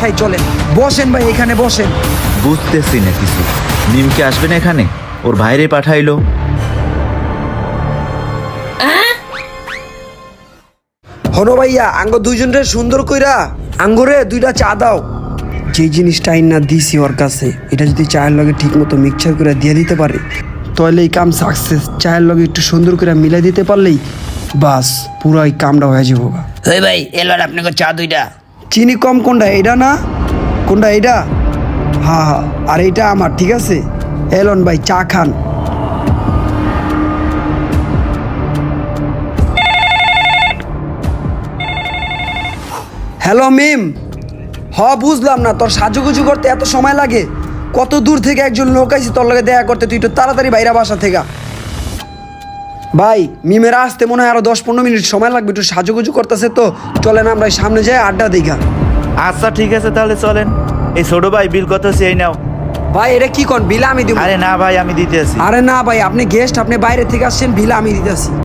খাই চলেন। বসেন ভাই এখানে বসেন। বুঝতেছি না কিছু। মিমকে আসবে না এখানে? ওর ভাইরে পাঠাইলো। হনো ভাইয়া আঙ্গ দুইজনরে সুন্দর কইরা আঙ্গুরে দুইটা চা দাও। যে জিনিসটা আইন না দিছি ওর কাছে এটা যদি চায়ের লগে ঠিক মতো মিক্সচার করে দিয়ে দিতে পারে তাহলে এই কাম সাকসেস চায়ের লগে একটু সুন্দর করে মিলাই দিতে পারলেই বাস পুরো এই কামটা হয়ে যাব ভাই এবার আপনাকে চা দুইটা। চিনি কম কোনটা এটা না? কোনটা এটা হ্যাঁ হ্যাঁ আর এটা আমার, ঠিক আছে? এলন ভাই, চা খান। হ্যালো মিম, হ, বুঝলাম না, তোর সাজুগুজু করতে এত সময় লাগে। কত দূর থেকে একজন লোক আইসি তোর লগে দেখা করতে, তুই একটু তাড়াতাড়ি বাইরা বাসা থেকে ভাই মিমেরা আসতে মনে হয় আরও দশ পনেরো মিনিট সময় লাগবে একটু সাজুগুজু করতেছে তো। চলেন আমরা সামনে যাই আড্ডা দিঘা আচ্ছা ঠিক আছে তাহলে চলেন। এই ছোট ভাই বিল কত সেই নাও। ভাই এটা কি কোন বিল আমি দিব? আরে না ভাই আমি দিতেছি আরে না ভাই আপনি গেস্ট আপনি বাইরে থেকে আসছেন বিল আমি দিতেছি